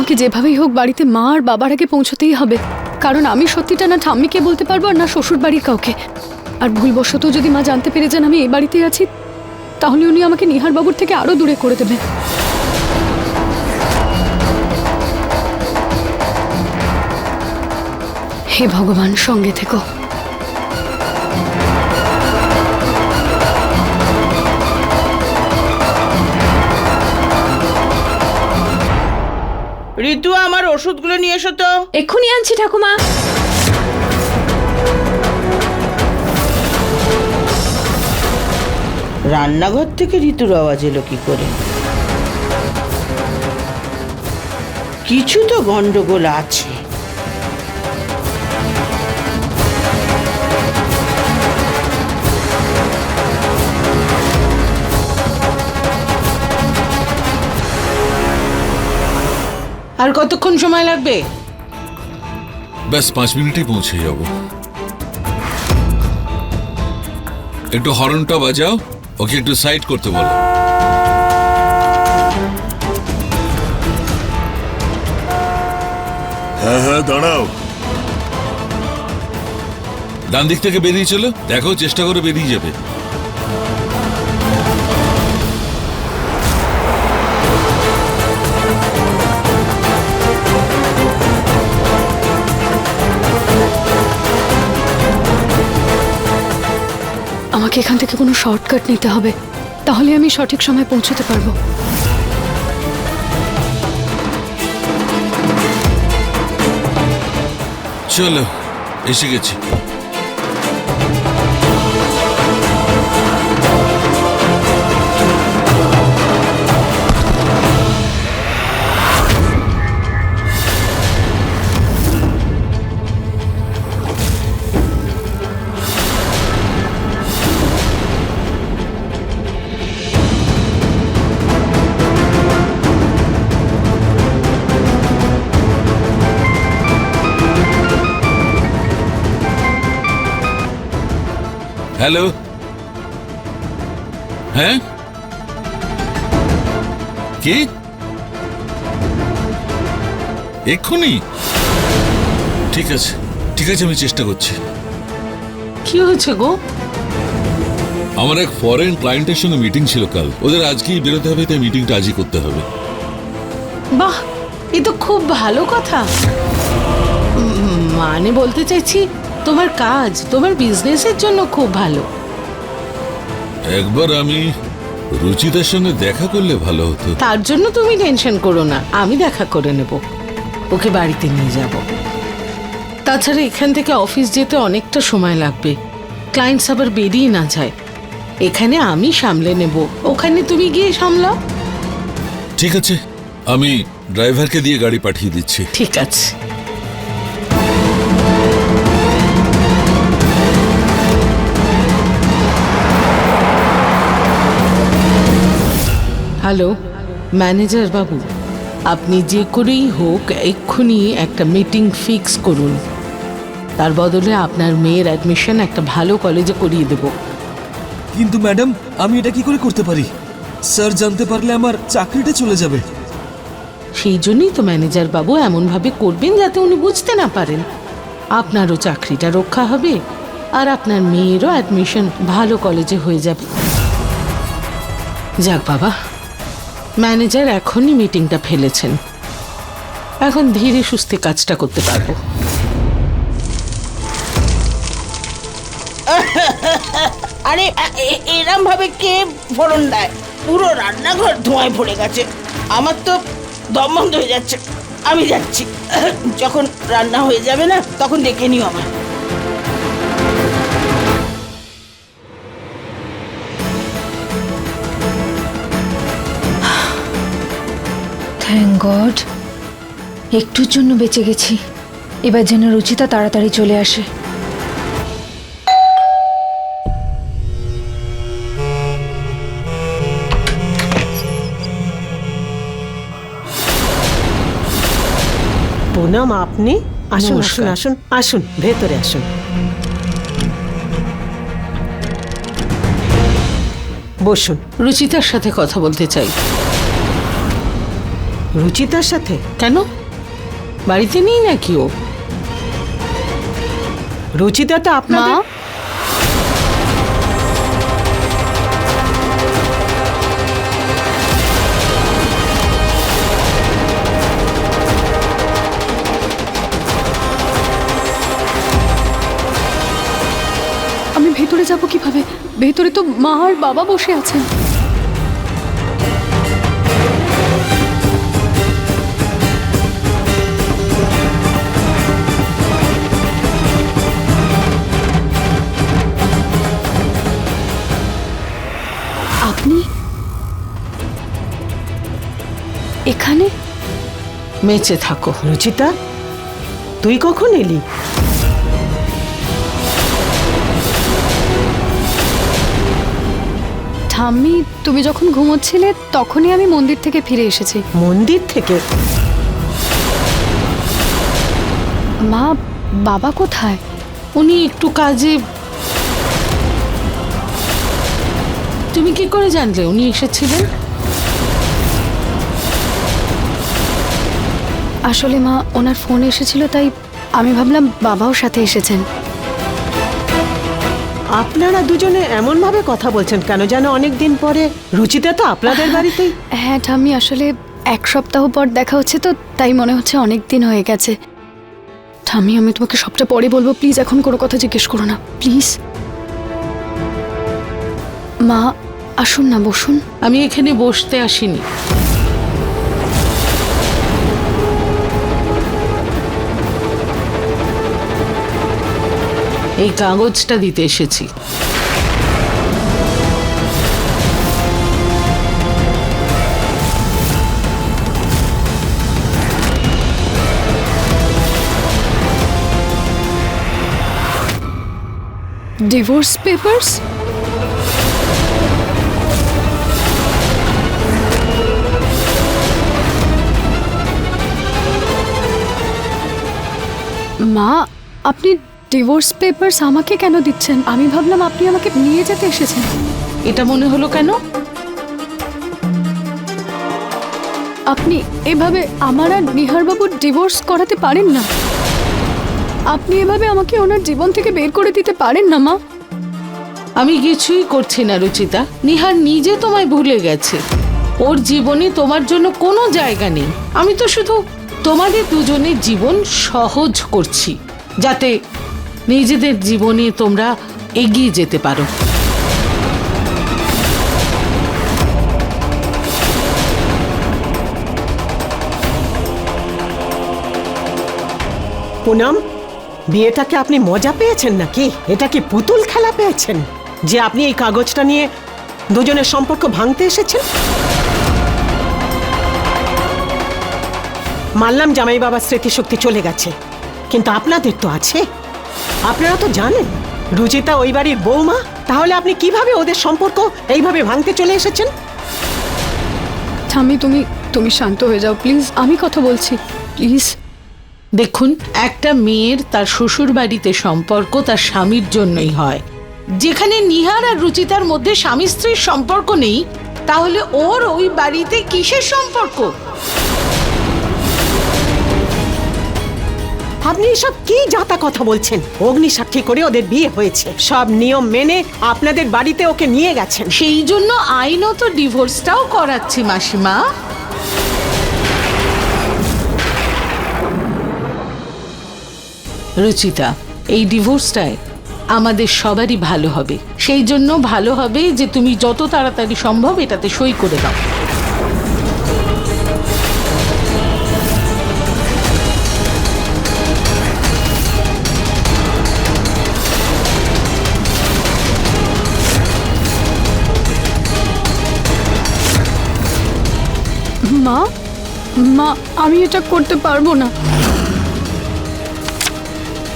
আমাকে যেভাবেই হোক বাড়িতে মা আর বাবার আগে পৌঁছতেই হবে। কারণ আমি সত্যিটা না ঠাম্মিকে বলতে পারব আর না শ্বশুর বাড়ির কাউকে। আর ভুলবশত যদি মা জানতে পেরে যান আমি এই বাড়িতে আছি, তাহলে উনি আমাকে নিহার বাবুর থেকে আরও দূরে করে দেবেন। হে ভগবান, সঙ্গে থেকো। ঋতু আমার ওষুধগুলো নিয়ে এসো তো। এক্ষুনি আনছি ঠাকুমা। রান্নাঘর থেকে ঋতুর আওয়াজ এলো কি করে? কিছু তো গন্ডগোল আছে। আর কতক্ষণ সময় লাগবে? ব্যাস পাঁচ মিনিটে পৌঁছে যাব। একটু হর্নটা বাজাও ওকে একটু সাইড করতে বলো। হ্যাঁ হ্যাঁ দাঁড়াও। ডান দিক থেকে বেরিয়ে চলো দেখো চেষ্টা করে বেরিয়ে যাবে। আমাকে এখান থেকে কোনো শর্টকাট নিতে হবে। তাহলে আমি সঠিক সময় পৌঁছতে পারব। চলো, এসে গেছি। হ্যালো হ্যাঁ কি? এক্ষুনি? ঠিক আছে ঠিক আছে আমি চেষ্টা করছি। কি হয়েছে গো? আমার এক ফরেন ক্লায়েন্টের সঙ্গে মিটিং ছিল কাল। ওদের আজকেই বেরোতে হবে তাই মিটিংটা আজই করতে হবে। বাহ এ তো খুব ভালো কথা। মানে বলতে চাইছি তোমার কাজ তোমার বিজনেসের জন্য খুব ভালো। একবার আমি রুচিতার সঙ্গে দেখা করলে ভালো হতো। তার জন্য তুমি টেনশন করো না আমি দেখা করে নেব। ওকে বাড়িতে নিয়ে যাব। তাছাড়া এখান থেকে অফিস যেতে অনেকটা সময় লাগবে। ক্লায়েন্টস আবার বেরিয়ে না যায়। এখানে আমি সামলে নেব। ওখানে তুমি গিয়ে সামলাও। ঠিক আছে আমি ড্রাইভারকে দিয়ে গাড়ি পাঠিয়ে দিচ্ছি। ঠিক আছে। হ্যালো ম্যানেজার বাবু আপনি যে করেই হোক এক্ষুনি একটা মিটিং ফিক্স করুন। তার বদলে আপনার মেয়ের অ্যাডমিশন একটা ভালো কলেজে করিয়ে দেব। কিন্তু ম্যাডাম আমি এটা কি করে করতে পারি? স্যার জানতে পারলে আমার চাকরিটা চলে যাবে। সেই জন্যই তো ম্যানেজার বাবু এমনভাবে করবেন যাতে উনি বুঝতে না পারেন। আপনারও চাকরিটা রক্ষা হবে আর আপনার মেয়েরও অ্যাডমিশন ভালো কলেজে হয়ে যাবে। যাক বাবা ম্যানেজার এখনই মিটিংটা ফেলেছেন। এখন ধীরে সুস্থে কাজটা করতে পারব। আরে এরম ভাবে কে ফোড়ন দেয়? পুরো রান্নাঘর ধোঁয়ায় ভরে গেছে। আমার তো দম বন্ধ হয়ে যাচ্ছে। আমি যাচ্ছি। যখন রান্না হয়ে যাবে না, তখন দেখে নিও আমার থ্যাংক গড একটুর জন্য বেঁচে গেছি। এবার যেন রুচিতা তাড়াতাড়ি চলে আসে। পুনম আপনি? আসুন আসুন আসুন আসুন ভেতরে আসুন। বসুন। রুচিতার সাথে কথা বলতে চাই। রুচিতার সাথে? কেন? বাড়িতে নেই নাকি ও? রুচিতা তো আপনার আমি ভেতরে যাব কীভাবে? ভেতরে তো মা আর বাবা বসে আছেন। বেঁচে থাকো রুচিতা। তুই কখন এলি? ঠাম্মি তুমি যখন ঘুমোচ্ছিলে তখনই আমি মন্দির থেকে ফিরে এসেছি। মন্দির থেকে? মা বাবা কোথায়? উনি একটু কাজে তুমি কি করে জানলে? উনি এসেছিলেন? আসলে মা ওনার ফোন এসেছিল তাই আমি ভাবলাম বাবাও সাথে এসেছেন। আপনারা দুজনে এমন ভাবে কথা বলছেন কেন যেন অনেক দিন পরে? রুচিতা তো আপনাদের বাড়িতেই। হ্যাঁ ঠাম্মি আসলে এক সপ্তাহ পর দেখা হচ্ছে তো তাই মনে হচ্ছে অনেক দিন হয়ে গেছে। ঠাম্মি আমি তোমাকে সবটা পরে বলব প্লিজ এখন কোনো কথা জিজ্ঞেস করো না প্লিজ। মা আসুন না বসুন। আমি এখানে বসতে আসিনি। এই কাগজটা দিতে এসেছি। ডিভোর্স পেপার্স মা আপনি ডিভোর্স পেপার্স আমাকে কেন দিচ্ছেন? আমি ভাবলাম আপনি আমাকে নিয়ে যেতে এসেছেন। এটা মনে হলো কেন? আপনি এভাবে আমার আর নিহারবাবুর ডিভোর্স করাতে পারেন না। আপনি এভাবে আমাকে ওনার জীবন থেকে বের করে দিতে পারেন না মা। আমি কিছুই করছি না রুচিতা। নিহার নিজে তোমায় ভুলে গেছে। ওর জীবনে তোমার জন্য কোনো জায়গা নেই। আমি তো শুধু তোমাদের দুজনের জীবন সহজ করছি যাতে নিজেদের জীবনে তোমরা এগিয়ে যেতে পারো। পুনম, বিয়েটাকে আপনি মজা পেয়েছেন নাকি? এটা কি পুতুল খেলা পেয়েছেন? যে আপনি এই কাগজটা নিয়ে দুজনের সম্পর্ক ভাঙতে এসেছেন? মানলাম জামাই বাবার স্মৃতিশক্তি চলে গেছে, কিন্তু আপনাদের তো আছে। আপনারা তো জানেন রুচিতা ওই বাড়ির বৌমা তাহলে আপনি কীভাবে ওদের সম্পর্ক এইভাবে ভাঙতে চলে এসেছেন? তুমি তুমি শান্ত হয়ে যাও প্লিজ আমি কথা বলছি প্লিজ। দেখুন একটা মেয়ের তার শ্বশুর বাড়িতে সম্পর্ক তার স্বামীর জন্যই হয়। যেখানে নিহার আর রুচিতার মধ্যে স্বামী স্ত্রীর সম্পর্ক নেই তাহলে ওর ওই বাড়িতে কিসের সম্পর্ক? আপনি এসব কি যাতা কথা বলছেন? অগ্নি সাক্ষী করে ওদের বিয়ে হয়েছে। সব নিয়ম মেনে আপনাদের বাড়িতে ওকে নিয়ে গেছেন। সেই জন্য আইনত ডিভোর্সটাও করাচ্ছি, মাসিমা। রুচিতা, এই ডিভোর্সটায় আমাদের সবারই ভালো হবে। সেই জন্য ভালো হবে যে তুমি যত তাড়াতাড়ি সম্ভব এটাতে সই করে দাও। মা আমি এটা করতে পারব না।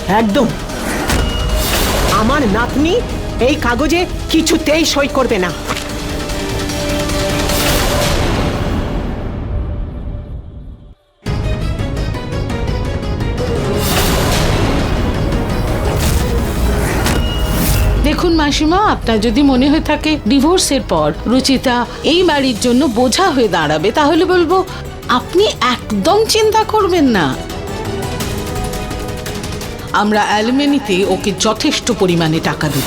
একদম। আমার নাতনি এই কাগজে কিছুতেই সই করবে না। দেখুন মাসিমা আপনার যদি মনে হয়ে থাকে ডিভোর্সের পর রুচিতা এই বাড়ির জন্য বোঝা হয়ে দাঁড়াবে তাহলে বলব আপনি একদম চিন্তা করবেন না। আমরা অ্যালুমিনিতে ওকে যথেষ্ট পরিমাণে টাকা দেব।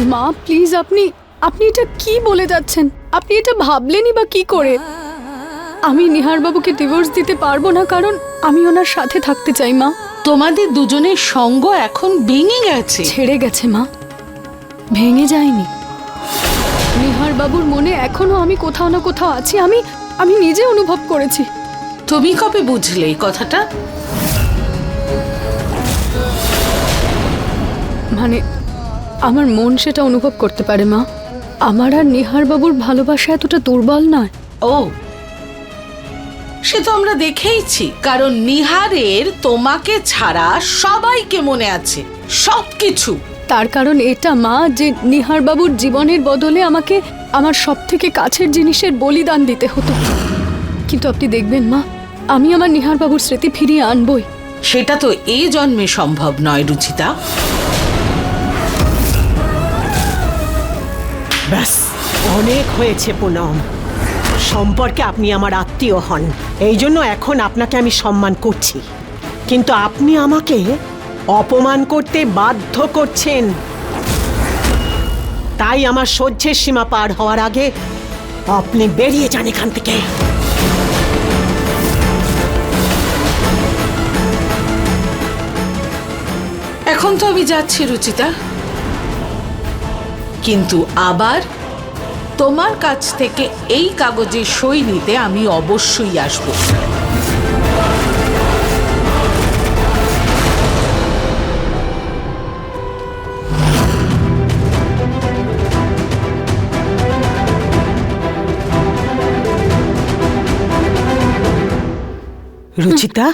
মা প্লিজ আপনি আপনি এটা কি বলে যাচ্ছেন? আপনি এটা ভাবলেনই বা কি করে? আমি নিহার বাবুকে ডিভোর্স দিতে পারব না কারণ আমি ওনার সাথে থাকতে চাই মা। তোমাদের দুজনের সঙ্গ এখন ভেঙে গেছে। ছেড়ে গেছে মা। ভেঙে যায়নি। নিহার বাবুর মনে এখনও আমি কোথাও না কোথাও আছি আমি আমি নিজে অনুভব করেছি। তুমি কবে বুঝলে এই কথাটা? মানে আমার মন সেটা অনুভব করতে পারে মা। আমার আর নিহার বাবুর ভালোবাসা এতটা দুর্বল নয়। ও সে তো আমরা দেখেইছি কারণ নিহারের তোমাকে ছাড়া সবাইকে মনে আছে সবকিছু। তার কারণ এটা মা যে নিহার বাবুর জীবনের বদলে আমাকে আমার সব থেকে কাছের জিনিসের বলিদান দিতে হতো। কিন্তু আপনি দেখবেন মা আমি আমার নিহার বাবুর স্মৃতি ফিরিয়ে আনবই। সেটা তো এই জন্মে সম্ভব নয় রুচিতা। ব্যাস অনেক হয়েছে পুনম। সম্পর্কে আপনি আমার আত্মীয় হন এই জন্য এখন আপনাকে আমি সম্মান করছি। কিন্তু আপনি আমাকে অপমান করতে বাধ্য করছেন। তাই আমার সহ্যের সীমা পার হওয়ার আগে আপনি বেরিয়ে যান এখান থেকে। এখন তো আমি যাচ্ছি, রুচিতা। কিন্তু আবার তোমার কাছ থেকে এই কাগজে সই নিতে আমি অবশ্যই আসব। রুচিতা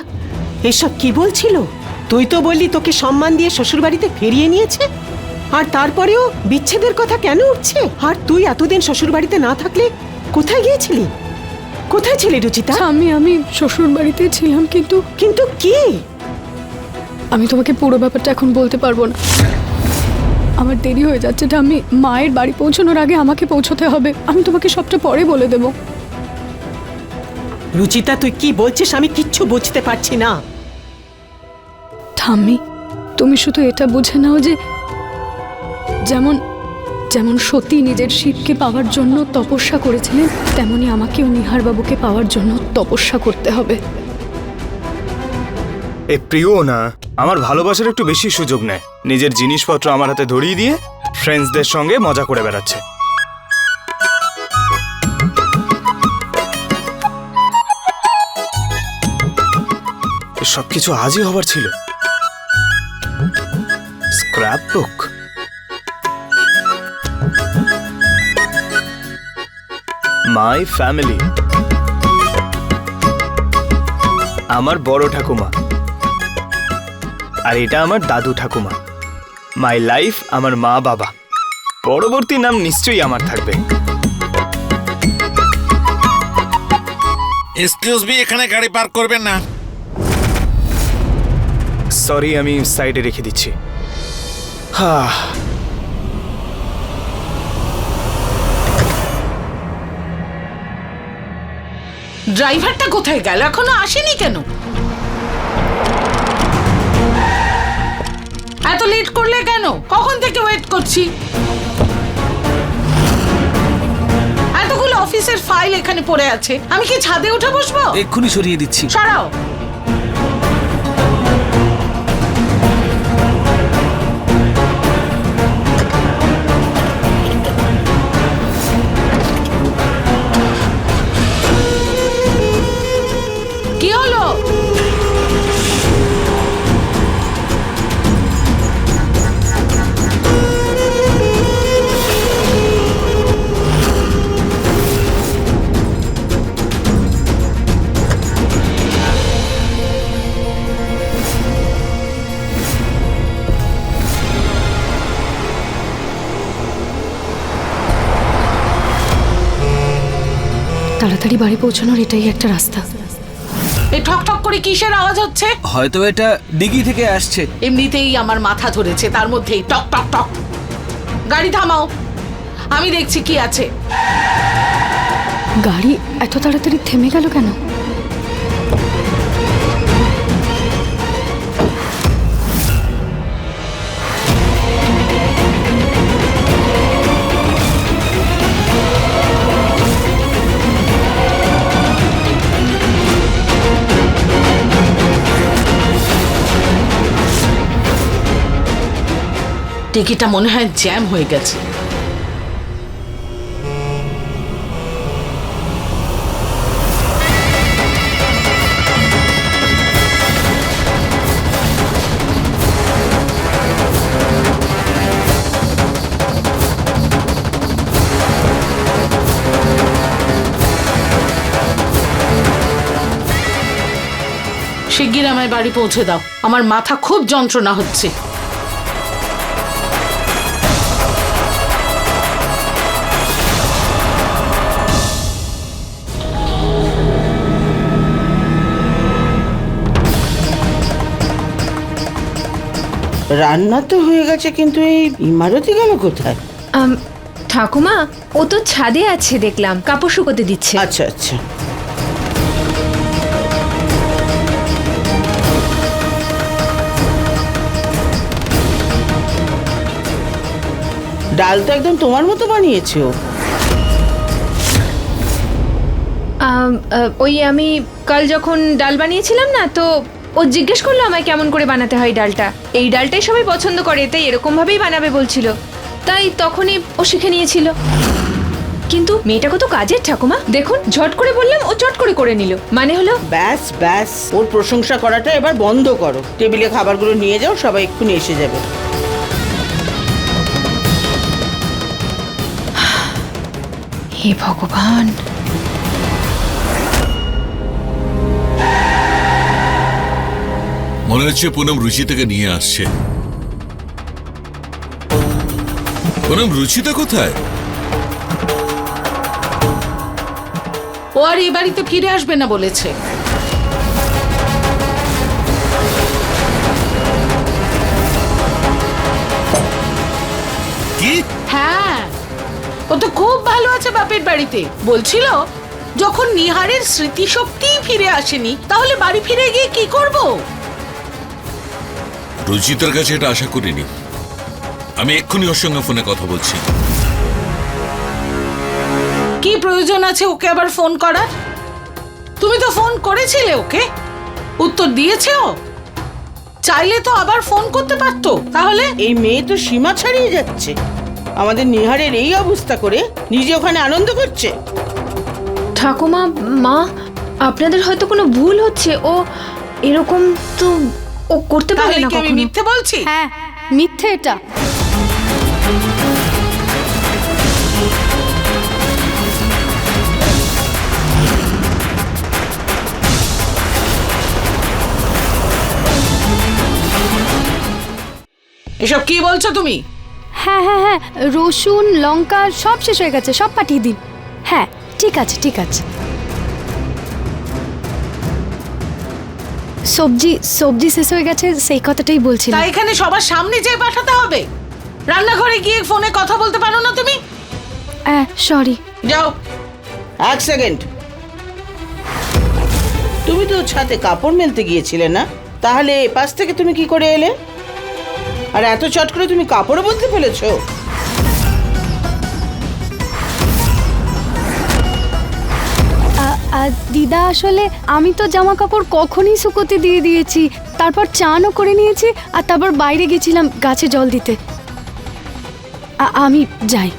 এসব কি বলছিল? তুই তো বললি তোকে সম্মান দিয়ে শ্বশুরবাড়িতে ফিরিয়ে নিয়েছে। আর তারপরেও বিচ্ছেদের কথা কেন উঠছে? আর তুই এতদিন শ্বশুরবাড়িতে না থাকলে কোথায় গিয়েছিলি? কোথায় ছিলি রুচিতা? আমি আমি শ্বশুর বাড়িতে ছিলাম কিন্তু কিন্তু কি? আমি তোমাকে পুরো ব্যাপারটা এখন বলতে পারব না। আমার দেরি হয়ে যাচ্ছে আমি মায়ের বাড়ি পৌঁছানোর আগে আমাকে পৌঁছতে হবে। আমি তোমাকে সবটা পরে বলে দেবো। রুচিতা তুই কি বলছিস আমি কিচ্ছু বুঝতে পারছি না। ঠাম্মি তুমি শুধু এটা বুঝে নাও যে যেমন যেমন সতী নিজের শিবকে পাওয়ার জন্য তপস্যা করেছিলেন তেমনি আমাকেও নিহার বাবুকে পাওয়ার জন্য তপস্যা করতে হবে। এ প্রিয় না। আমার ভালোবাসার একটু বেশি সুযোগ নেয়। নিজের জিনিসপত্র আমার হাতে ধরিয়ে দিয়ে ফ্রেন্ডসদের সঙ্গে মজা করে বেড়াচ্ছে। সব কিছু আজই হবার ছিল। স্ক্র্যাপ বুক মাই ফ্যামিলি আমার বড় ঠাকুমা। আর এটা আমার দাদু ঠাকুমা। মাই লাইফ আমার মা বাবা। পরবর্তী নাম নিশ্চয়ই আমার থাকবে। এক্সকিউজ মি এখানে গাড়ি পার্ক করবেন না। সরি আমি সাইডে রেখে দিচ্ছি। হা। ড্রাইভারটা কোথায় গেল? এখনও আসেনি কেন? এত লেট করলে কেন? কখন থেকে ওয়েট করছি? এতগুলো অফিসের ফাইল এখানে পড়ে আছে। আমি কি ছাদে উঠে বসবো? এক্ষুনি সরিয়ে দিচ্ছি। সরাও। তাড়াতাড়ি বাড়ি পৌঁছানোর এটাই একটা রাস্তা। এই ঠক ঠক করে কিসের আওয়াজ হচ্ছে? হয়তো এটা ডিগি থেকে আসছে। এমনিতেই আমার মাথা ধরেছে তার মধ্যেই টক টক টক। গাড়ি থামাও। আমি দেখছি কি আছে। গাড়ি এত তাড়াতাড়ি থেমে গেল কেন? টিকিটটা মনে হয় জ্যাম হয়ে গেছে। শিগগির আমায় বাড়ি পৌঁছে দাও। আমার মাথা খুব যন্ত্রণা হচ্ছে। রান্না তো হয়ে গেছে কিন্তু এই ইমারতি গেল কোথায়? আম, ঠাকুমা ও তো ছাদে আছে দেখলাম কাপড় শুকোতে দিচ্ছে। আচ্ছা আচ্ছা। ডাল তো একদম তোমার মতো বানিয়েছে আম, ওই আমি কাল যখন ডাল বানিয়েছিলাম না তো ও জিজ্ঞেস করল আমায় কেমন করে বানাতে হয় ডালটা। এই ডালটাই সবাই পছন্দ করে তাই এরকম ভাবেই বানাবে বলছিল। তাই তখনই ও শিখে নিয়েছিল। কিন্তু মেয়েটা কত কাজের ঠাকুমা। দেখুন ঝট করে বললাম ও চট করে করে নিল। মানে হলো ব্যাস ব্যাস ওর প্রশংসা করাটা এবার বন্ধ করো। টেবিলে খাবারগুলো নিয়ে যাও সবাই এক্ষুনি এসে যাবে। হে ভগবান! মনে হচ্ছে পুনম রুচিতাকে নিয়ে আসছে। পুনম রুচিতা কোথায়? ও আর এই বাড়িতে ফিরে আসবে না বলেছে। কি? হ্যাঁ। ও তো খুব ভালো আছে বাপের বাড়িতে। বলছিল যখন নিহারের স্মৃতিশক্তি ফিরে আসেনি তাহলে বাড়ি ফিরে গিয়ে কি করব? রুচিতার কাছে এটা আশা করিনি। আমি এক্ষুনি ওর সঙ্গে ফোনে কথা বলছি। কি প্রয়োজন আছে ওকে আবার ফোন করার? তুমি তো ফোন করেছিলে ওকে। উত্তর দিয়েছে ও। চাইলে তো আবার ফোন করতে পারতো। তাহলে এই মেয়ে তো সীমা ছাড়িয়ে যাচ্ছে। আমাদের নিহারের এই অবস্থা করে নিজে ওখানে আনন্দ করছে। ঠাকুমা মা আপনাদের হয়তো কোনো ভুল হচ্ছে। ও এরকম তো ও করতে পারে তাহলে না কি আমি কখনো? মিথ্যে বলছি? হ্যাঁ মিথ্যে এটা। এসব কি বলছো তুমি? হ্যাঁ হ্যাঁ হ্যাঁ রসুন লঙ্কা সব শেষ হয়ে গেছে সব পাঠিয়ে দিন। হ্যাঁ ঠিক আছে ঠিক আছে। সবজি সবজি শেষ হয়ে গেছে সেই কথাটাই বলছিলাম। তাই এখানে সবার সামনে যেয়ে পাঠাতে হবে? রান্নাঘরে গিয়ে ফোনে কথা বলতে পারো না তুমি? হ্যাঁ সরি যাও। এক সেকেন্ড। তুমি তো ছাতে কাপড় মেলতে গিয়েছিলে না? তাহলে এপাশ থেকে তুমি কি করে এলে? আর এত চট করে তুমি কাপড়ও বলতে ফেলেছো? দিদা, আসলে আমি তো জামা কাপড় কখনই শুকোতে দিয়ে দিয়েছি। তারপর চানও করে নিয়েছি আর তারপর বাইরে গেছিলাম গাছে জল দিতে। আমি যাই।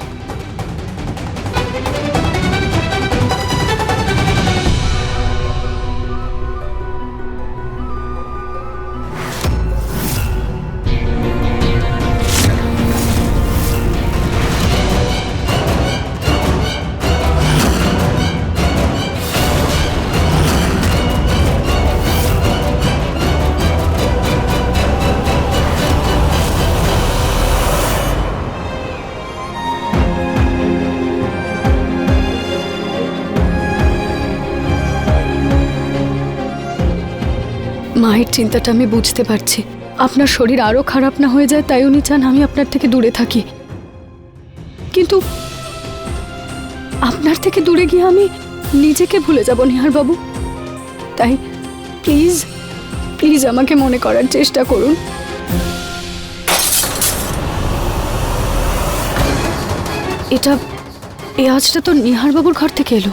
মায়ের চিন্তাটা আমি বুঝতে পারছি। আপনার শরীর আরও খারাপ না হয়ে যায়, তাই উনি চান আমি আপনার থেকে দূরে থাকি। কিন্তু আপনার থেকে দূরে গিয়ে আমি নিজেকে ভুলে যাব বাবু। তাই প্লিজ প্লিজ আমাকে মনে করার চেষ্টা করুন। এটা এই আজটা তো নিহার বাবুর ঘর থেকে এলো।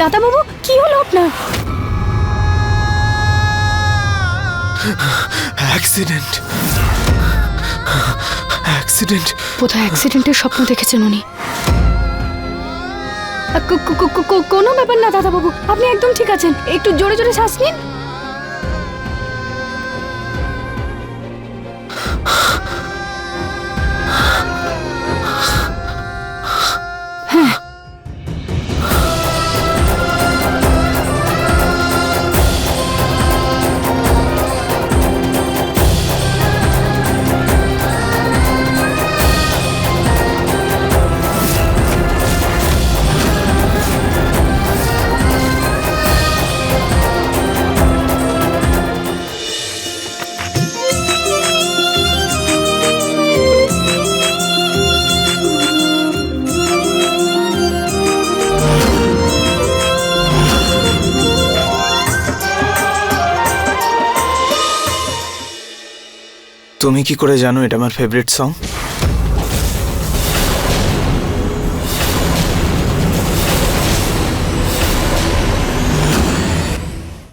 দাদা বাবু কি হলো আপনার? অ্যাক্সিডেন্ট অ্যাক্সিডেন্ট বোধহয় অ্যাক্সিডেন্টের স্বপ্ন দেখেছেন উনি? কোনো ব্যাপার না দাদা বাবু আপনি একদম ঠিক আছেন। একটু জোরে জোরে শ্বাস নিন। তুমি কি করে জানো এটা আমার ফেভারিট সং